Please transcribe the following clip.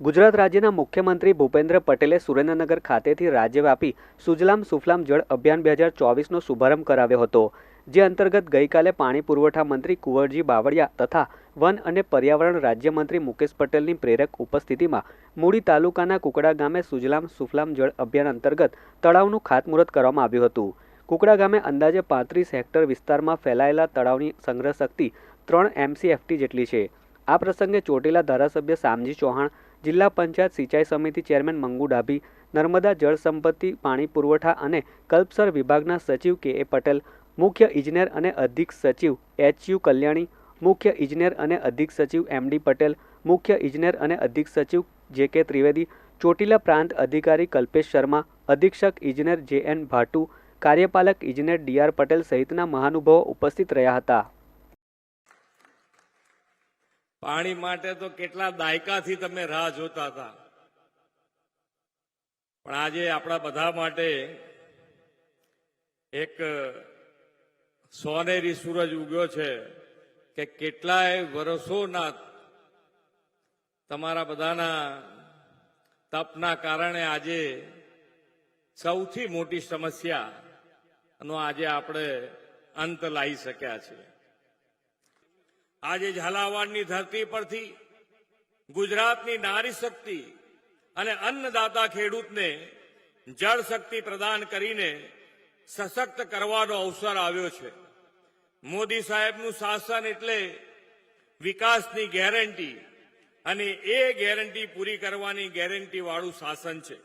ગુજરાત રાજ્યના મુખ્યમંત્રી ભૂપેન્દ્ર પટેલે સુરેન્દ્રનગર ખાતેથી રાજ્યવ્યાપી સુજલામ સુફલામ જળ અભિયાન બે હજાર ચોવીસનો શુભારંભ કરાવ્યો હતો, જે અંતર્ગત ગઈકાલે પાણી પુરવઠા મંત્રી કુંવરજી બાવળિયા તથા વન અને પર્યાવરણ રાજ્યમંત્રી મુકેશ પટેલની પ્રેરક ઉપસ્થિતિમાં મૂડી તાલુકાના કુકડા ગામે સુજલામ સુફલામ જળ અભિયાન અંતર્ગત તળાવનું ખાતમુહૂર્ત કરવામાં આવ્યું હતું. કુકડા ગામે અંદાજે પાંત્રીસ હેક્ટર વિસ્તારમાં ફેલાયેલા તળાવની સંગ્રહ શક્તિ ત્રણ એમસીએફટી જેટલી છે. આ પ્રસંગે ચોટીલા ધારાસભ્ય શામજી ચૌહાણ જિલ્લા પંચાયત સિંચાઈ સમિતિ ચેરમેન મંગુ ડાભી, નર્મદા જળ સંપત્તિ, પાણી પુરવઠા અને કલ્પસર વિભાગના સચિવ કે. એ. પટેલ, મુખ્ય ઇજનેર અને અધિક સચિવ એચ. યુ. કલ્યાણી, મુખ્ય ઇજનેર અને અધિક સચિવ એમ. ડી. પટેલ, મુખ્ય ઇજનેર અને અધિક સચિવ જે. કે. ત્રિવેદી, ચોટીલા પ્રાંત અધિકારી કલ્પેશ શર્મા, અધિક્ષક ઇજનેર જે. એન. ભાટુ, કાર્યપાલક ઇજનેર ડી. આર. પટેલ સહિતના મહાનુભાવો ઉપસ્થિત રહ્યા હતા. પાણી માટે તો કેટલા દાયકાથી તમે રાહ જોતા હતા. પણ આજે આપણા બધા માટે એક સોનેરી સૂરજ ઉગ્યો છે કે કેટલાય વર્ષોના તમારા બધાના તપના કારણે આજે સૌથી મોટી સમસ્યા નો આજે આપણે અંત લાવી શક્યા છીએ. આજે ઝાલાવાડની ધરતી પરથી ગુજરાતની નારી શક્તિ અને અન્નદાતા ખેડૂતને જળ શક્તિ પ્રદાન કરીને સશક્ત કરવાનો અવસર આવ્યો છે. મોદી સાહેબનું શાસન એટલે વિકાસની ગેરંટી અને એ ગેરંટી પૂરી કરવાની ગેરંટીવાળું શાસન છે.